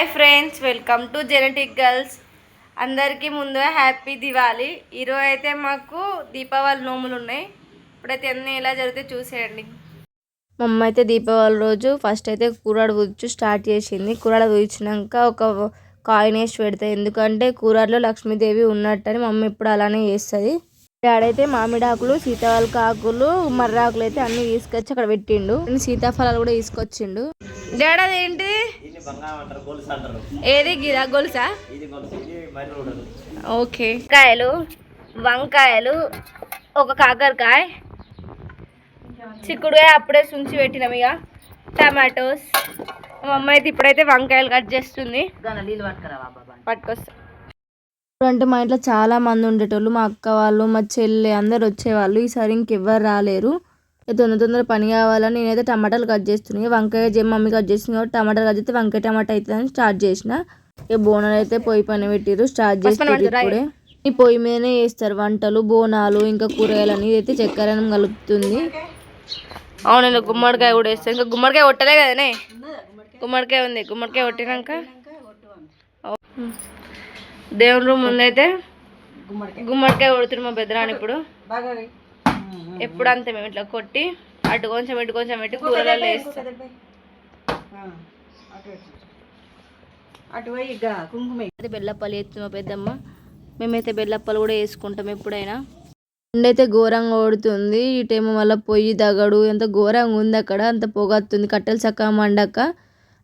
Hi friends welcome to genetic girls. అందరికీ ముందుగా happy Diwali. ఈరోజు అయితే మాకు దీపావళి నోములు ఉన్నాయి. ఇప్పుడైతే అన్నీ ఎలా జరిగితే చూసేయండి. మా అమ్మ అయితే దీపావళి రోజు ఫస్ట్ అయితే కూరడు ఊచ్చు స్టార్ట్ చేసింది. కూరడు ఊయించినాక ఒక కాయిన్ వేసి పెడతాయి. ఎందుకంటే కూరడులో లక్ష్మీదేవి ఉన్నట్టని మా అమ్మ ఇప్పుడు అలానే చేస్తుంది. డాడైతే మామిడాకులు సీతాఫల ఆకులు మర్రాకులు అయితే అన్ని తీసుకొచ్చి అక్కడ పెట్టిండు. సీతాఫలాలు కూడా తీసుకొచ్చిండు. డాడీ అదేంటిది ఏది గిరా గొలుసా ఇది గొలుసు? ఇది మరి ఉండదు ఓకే. కాయలు వంకాయలు ఒక కాకరకాయ చిక్కుడుకాయ అప్పుడే సుంచి పెట్టినాం ఇక. టమాటోస్. మా అమ్మ అయితే ఇప్పుడైతే వంకాయలు కట్ చేస్తుంది. పట్టుకొస్తా. అంటే మా ఇంట్లో చాలా మంది ఉండేటోళ్ళు మా అక్క వాళ్ళు మా చెల్లె అందరు వచ్చేవాళ్ళు. ఈసారి ఇంకెవ్వరు రాలేరు. తొందర తొందర పని కావాలని నేనైతే టమాటాలు కట్ చేస్తున్నాయి వంకాయ జే మమ్మీ కట్ చేస్తుంది కాబట్టి టమాటాలు కట్ చేస్తే వంకాయ టమాటా అవుతుందని స్టార్ట్ చేసిన. ఇక బోనాలు అయితే పొయ్యి పైన పెట్టిరు స్టార్ట్ చేస్తారు ఇప్పుడే ఈ పొయ్యి మీదనే చేస్తారు వంటలు బోనాలు ఇంకా కూరగాయలు అని అయితే చక్కెర కలుపుతుంది. అవును ఇలా గుమ్మడికాయ కూడా వేస్తాను ఇంకా గుమ్మడికాయ కొట్టలే కదనే? గుమ్మడికాయ ఉంది. గుమ్మడికాయ కొట్టినాక. దేవుని రూమ్ ముందైతే గుమ్మడికాయ. కొడుతుంది మా పెద్దరాని ఇప్పుడు. ఎప్పుడు అంతే మేము ఇట్లా కొట్టి అటు కొంచెం ఇటు కొంచెం పెట్టి కూరలలో వేస్తాం. అటు కుంకుమ. అయితే బెల్లప్పాలు వేస్తుంది మా పెద్దమ్మ. మేమైతే బెల్లప్పాలు కూడా వేసుకుంటాం ఎప్పుడైనా. ఎండైతే ఘోరంగా ఓడుతుంది ఇటేమో మళ్ళీ పొయ్యి దగడు ఎంత ఘోరంగా ఉంది అక్కడ. అంత పొగ వస్తుంది కట్టెలు చక్కగా మండక.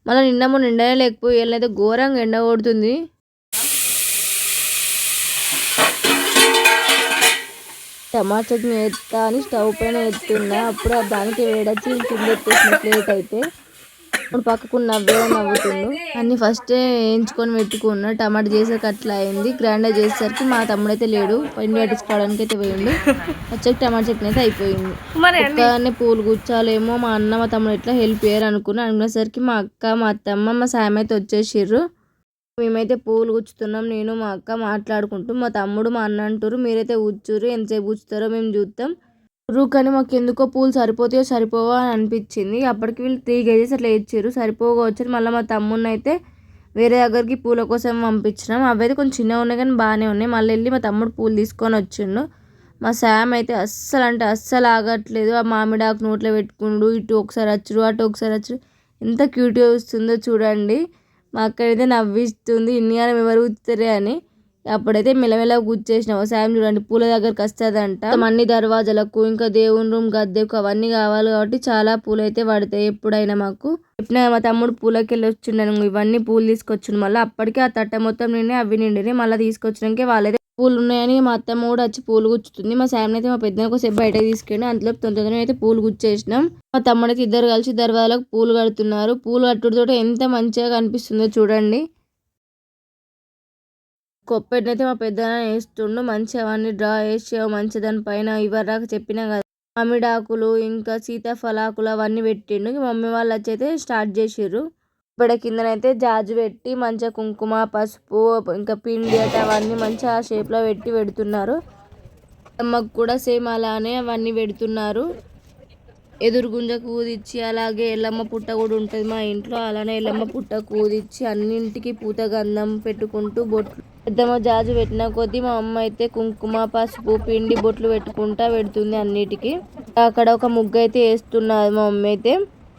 మళ్ళీ నిన్నమో నిండనే లేకపోయి అయితే ఘోరంగా ఎండ ఓడుతుంది టమాటా చట్నీ వేస్తా అని స్టవ్ పైన ఎత్తున్నా. అప్పుడు దానికి వేడొచ్చి కింద ఎత్తేసిన ప్లేట్ అయితే ఇప్పుడు పక్కకు నవ్వే నవ్వుతుండు. అన్ని ఫస్ట్ వేయించుకొని పెట్టుకున్నా. టమాటా చేసాక అట్లా అయింది. గ్రైండర్ చేసేసరికి మా తమ్ముడు అయితే లేడు. పిండి పట్టించుకోవడానికి అయితే పోయిండు. వచ్చాక టమాటా చట్నీ అయితే అయిపోయింది. ఒక్కదాన్నే పూలు కూర్చోలేమో మా అన్న మా తమ్ముడు ఎట్లా హెల్ప్ చేయరు అనుకున్నా. అనుకునేసరికి మా అక్క మా అత్తమ్మ మా సాయం అయితే వచ్చేసిర్రు. మేమైతే పూలు గుచ్చుతున్నాం నేను మా అక్క మాట్లాడుకుంటూ మా తమ్ముడు మా అన్న అంటారు మీరైతే కూర్చురు ఎంతసేపు కూర్చుతారో మేము చూస్తాం రు కానీ మాకు ఎందుకో పూలు సరిపోతాయో సరిపోవా అని అనిపించింది. అప్పటికి వీళ్ళు త్రీ కేజీస్ అట్లా ఇచ్చారు. సరిపోగా వచ్చారు. మళ్ళీ మా తమ్ముడిని అయితే వేరే దగ్గరికి పూల కోసం పంపించినాం. అవి అయితే కొంచెం చిన్నగా ఉన్నాయి కానీ బాగానే ఉన్నాయి. మళ్ళీ వెళ్ళి మా తమ్ముడు పూలు తీసుకొని వచ్చిండు. మా శామ్ అయితే అస్సలు అంటే అస్సలు ఆగట్లేదు. ఆ మామిడాకు నోట్లో పెట్టుకుండు ఇటు ఒకసారి వచ్చుడు అటు ఒకసారి వచ్చుడు. ఎంత క్యూట్గా వస్తుందో చూడండి. మా అక్క అయితే నవ్విస్తుంది ఇన్నిగానం ఎవరు ఊదుతారే అని. అప్పుడైతే మెల్లమెల్ల కూర్చేసినాం సాయం చూడండి పూల దగ్గరకు వస్తుందంట అన్ని దర్వాజలకు ఇంకా దేవుని రూమ్ గద్దెకు అవన్నీ కావాలి కాబట్టి చాలా పూలు అయితే పడతాయి ఎప్పుడైనా మాకు. ఎప్పుడైనా మా తమ్ముడు పూలకి వెళ్ళి వచ్చిండను ఇవన్నీ పూలు తీసుకొచ్చిండు. మళ్ళీ అప్పటికే ఆ తట్ట మొత్తం నిండి అవి నిండి మళ్ళీ తీసుకొచ్చినాకే వాళ్ళైతే పూలు ఉన్నాయని మా అత్తమ్మ కూడా వచ్చి పూలు గుచ్చుతుంది. మా శామ్ అయితే మా పెద్ద ఒకసేపు బయటకు తీసుకెళ్ళి అందులో తొందరగా అయితే పూలు గుచ్చేసినాం. మా తమ్ముడు అయితే ఇద్దరు కలిసి దర్వాజలకు పూలు కడుతున్నారు. పూలు కట్టుడుతో ఎంత మంచిగా కనిపిస్తుందో చూడండి. కొప్పెట్నైతే మా పెద్దనాన్న వేస్తుండు మంచిగా అవన్నీ డ్రా వేసి మంచి దానిపైన ఇవ్వరాక చెప్పినా కదా. మామిడాకులు ఇంకా సీతాఫలాకులు అవన్నీ పెట్టిండు. మమ్మీ వాళ్ళు వచ్చి అయితే స్టార్ట్ చేసిర్రు. ఇక్కడ కిందనైతే జాజు పెట్టి మంచిగా కుంకుమ పసుపు ఇంకా పిండి అట అవన్నీ మంచిగా ఆ షేప్లో పెట్టి పెడుతున్నారు. అమ్మకు కూడా సేమ్ అలానే అవన్నీ పెడుతున్నారు. ఎదురు గుంజ ఊదిచ్చి అలాగే ఎల్లమ్మ పుట్ట కూడా ఉంటుంది మా ఇంట్లో. అలానే ఎల్లమ్మ పుట్ట కూదిచ్చి అన్నింటికి పూత గంధం పెట్టుకుంటూ బొట్లు పెద్దమ్మ జాజు పెట్టిన కొద్దీ మా అమ్మ అయితే కుంకుమ పసుపు పిండి బొట్లు పెట్టుకుంటా పెడుతుంది అన్నిటికీ. అక్కడ ఒక ముగ్గు అయితే వేస్తున్నది మా అమ్మ అయితే.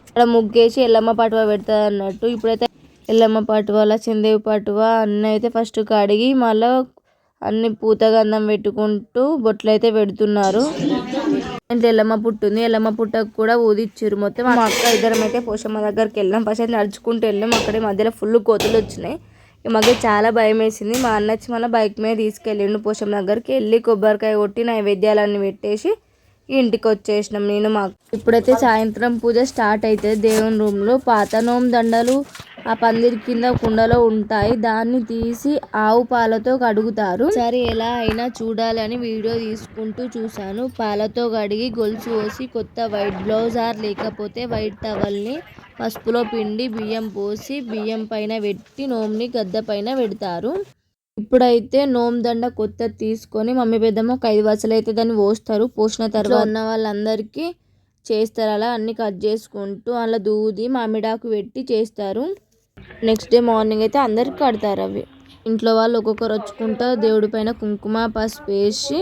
అక్కడ ముగ్గేసి ఎల్లమ్మ పటువ పెడుతుంది అన్నట్టు. ఇప్పుడైతే ఎల్లమ్మ పటువ లక్ష్మీదేవి పటువ అన్నీ అయితే ఫస్ట్ కడిగి మళ్ళీ అన్ని పూత గంధం పెట్టుకుంటూ బొట్లు అయితే పెడుతున్నారు. ఇంట్లో ఎల్లమ్మ పుట్టు ఉంది ఎల్లమ్మ పుట్టకు కూడా ఊదిచ్చారు. మొత్తం మా అక్క ఇద్దరం అయితే పోషమ్మ దగ్గరికి వెళ్ళాం. ఫస్ట్ అయితే నడుచుకుంటూ వెళ్ళాం. అక్కడ మధ్యలో ఫుల్ కోతులు వచ్చినాయి. మాకు చాలా భయం వేసింది. మా అన్న వచ్చి మళ్ళీ బైక్ మీద తీసుకెళ్ళిండు పోషమ్మ దగ్గరికి. వెళ్ళి కొబ్బరికాయ కొట్టి నైవేద్యాలన్నీ పెట్టేసి ఇంటికి వచ్చేసినాం. నేను మా ఇప్పుడైతే సాయంత్రం పూజ స్టార్ట్ అవుతుంది. దేవుని రూమ్లో పాత నోము దండలు ఆ పందిరి కింద కుండలో ఉంటాయి. దాన్ని తీసి ఆవు పాలతో కడుగుతారు. సరే ఎలా అయినా చూడాలని వీడియో తీసుకుంటూ చూశాను. పాలతో కడిగి గొలుసు పోసి కొత్త వైట్ బ్లౌజ్ ఆర్ లేకపోతే వైట్ టవల్ని పసుపులో పిండి బియ్యం పోసి బియ్యం పైన పెట్టి నోముని గద్ద పైన పెడతారు. ఇప్పుడైతే నోమ్దండ కొత్త తీసుకొని మమ్మీ పెద్దమ్మ ఒక ఐదు వరుసలు అయితే దాన్ని పోస్తారు. పోసిన తర్వాత ఉన్న వాళ్ళందరికీ చేస్తారు. అలా అన్ని కట్ చేసుకుంటూ అలా దూది మామిడాకు పెట్టి చేస్తారు. నెక్స్ట్ డే మార్నింగ్ అయితే అందరికి కడతారు అవి. ఇంట్లో వాళ్ళు ఒక్కొక్కరు వచ్చుకుంటా దేవుడి పైన కుంకుమ పసుపు వేసి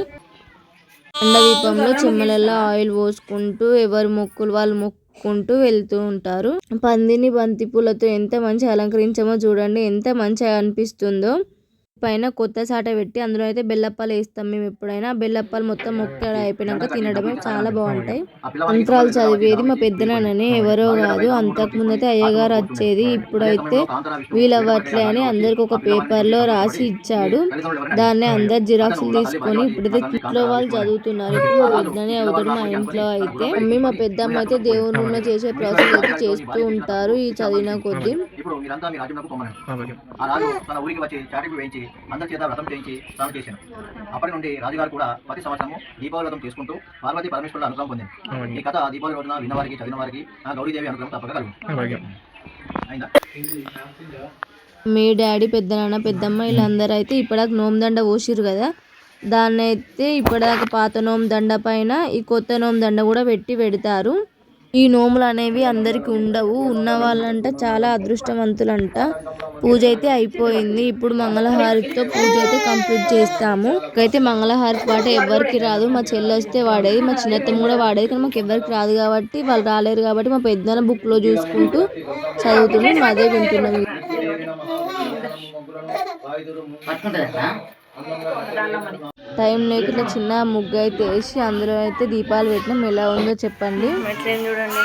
ఎండ దీపంలో చెమ్మలలో ఆయిల్ పోసుకుంటూ ఎవరి మొక్కులు వాళ్ళు మొక్కుకుంటూ వెళ్తూ ఉంటారు. పందిని బంతి పూలతో ఎంత మంచిగా అలంకరించామో చూడండి ఎంత మంచిగా అనిపిస్తుందో. పైన కొత్త సాట పెట్టి అందులో అయితే బెల్లప్పాలు వేస్తాం మేము ఎప్పుడైనా. బెల్లప్పాలు మొత్తం మొక్క అయిపోయినాక తినడమే చాలా బాగుంటాయి. మంత్రాలు చదివేది మా పెద్దనాన్ననే ఎవరో కాదు. అంతకుముందు అయితే అయ్యగారు వచ్చేది ఇప్పుడైతే వీలవ్వట్లే అని అందరికి ఒక పేపర్లో రాసి ఇచ్చాడు. దాన్ని అందరు జిరాక్స్లు తీసుకొని ఇప్పుడైతే ఇంట్లో వాళ్ళు చదువుతున్నారు. ఇప్పుడు మా పెద్దనే అవుతాడు మా ఇంట్లో అయితే. మమ్మీ మా పెద్దమ్మ అయితే దేవుని చేసే ప్రాసెస్ అయితే చేస్తూ ఉంటారు ఈ చదివిన కొద్దీ. ఇప్పుడు మీరంతా మీ రాజ్యంలోకి పొమ్మను ఆ రాజు తన ఊరికి వచ్చి చాటింపు వేయించి అందరి చేత వ్రతం చేయించి స్నానం చేశాను అప్పటి నుండి రాజుగారు కూడా ప్రతి సంవత్సరము దీపావళి వ్రతం చేసుకుంటూ పార్వతి పరమేశ్వరుల అనుగ్రహం పొందింది. ఈ కథ దీపావళి రోజున విన్న వారికి చదివిన వారికి ఆ గౌరీదేవి అనుగ్రహం తప్పక కలుగు అయిందా? మీ డాడీ పెద్దనాన్న పెద్దమ్మ వీళ్ళందరూ అయితే ఇప్పటిదాకా నోము దండ పోసిర్రు కదా. దాన్ని అయితే ఇప్పటిదాకా పాత నోము దండ పైన ఈ కొత్త నోము దండ కూడా పెట్టి పెడతారు. ఈ నోములు అనేవి అందరికి ఉండవు. ఉన్న వాళ్ళంట చాలా అదృష్టవంతులంట. పూజ అయితే అయిపోయింది. ఇప్పుడు మంగళహారతితో పూజ అయితే కంప్లీట్ చేస్తాము. అయితే మంగళహారతి పాట ఎవరికి రాదు. మా చెల్లి వస్తే వాడేది మా చిన్నత్తమ్మ కూడా వాడేది కానీ మాకు ఎవరికి రాదు కాబట్టి వాళ్ళు రాలేరు కాబట్టి మా పెద్దనాన్న బుక్లో చూసుకుంటూ చదువుతున్నాం అదే వింటున్నాం. టైం లేక ఇట్లా చిన్న ముగ్గు అయితే వేసి అందులో అయితే దీపాలు పెట్టినాం. ఎలా ఉందో చెప్పండి. చూడండి.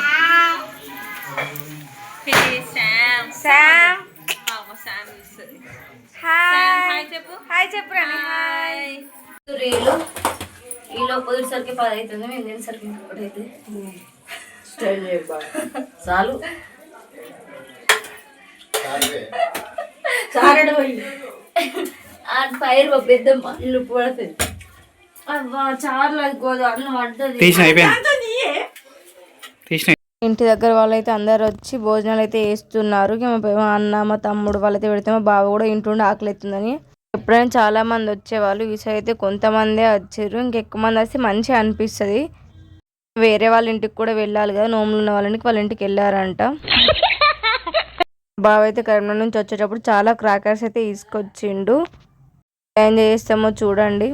హాయ్ చెప్పు హాయ్ చెప్పు హాయ్ రేలు ఈలో కుదిరిసరికి పది అవుతుంది మేము తినేసరికి ఇంకొకటి అయితే చాలు ఆ పైరు మా పెద్దమ్మ ఇల్లు పడుతుంది. అవ్వా చార్లు అది గోదు అన్న పడుతుంది. తీసిన అయిపోయింది. తీసిన. ఇంటి దగ్గర వాళ్ళైతే అందరు వచ్చి భోజనాలు అయితే వేస్తున్నారు మా అన్న మా తమ్ముడు వాళ్ళైతే పెడితే మా బావ కూడా ఇంటుండి ఆకలి అవుతుందని ఎప్పుడైనా చాలా మంది వచ్చేవాళ్ళు ఈసారి అయితే కొంతమందే వచ్చారు. ఇంకెక్కువ మంది వస్తే మంచిగా అనిపిస్తుంది. వేరే వాళ్ళ ఇంటికి కూడా వెళ్ళాలి కదా. నోములు ఉన్న వాళ్ళ ఇంటికి వాళ్ళ ఇంటికి వెళ్ళారంట. బావ అయితే కరీంనగర్ నుంచి వచ్చేటప్పుడు చాలా క్రాకర్స్ అయితే తీసుకొచ్చిండు. ఎంజాయ్ చేస్తామో చూడండి.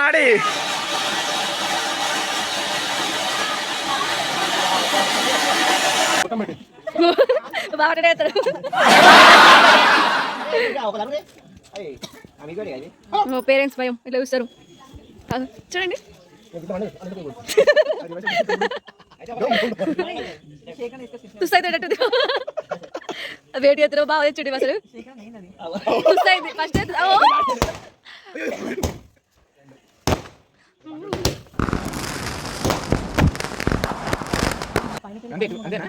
ఆడి. పేరెంట్స్ భయం ఇట్లా చూస్తారు. చూడండి. చూస్తాయి వేడి ఎత్తులో బాగా తెచ్చుడి అసలు చూస్తాయింది ఫస్ట్ అంతే అంతేనా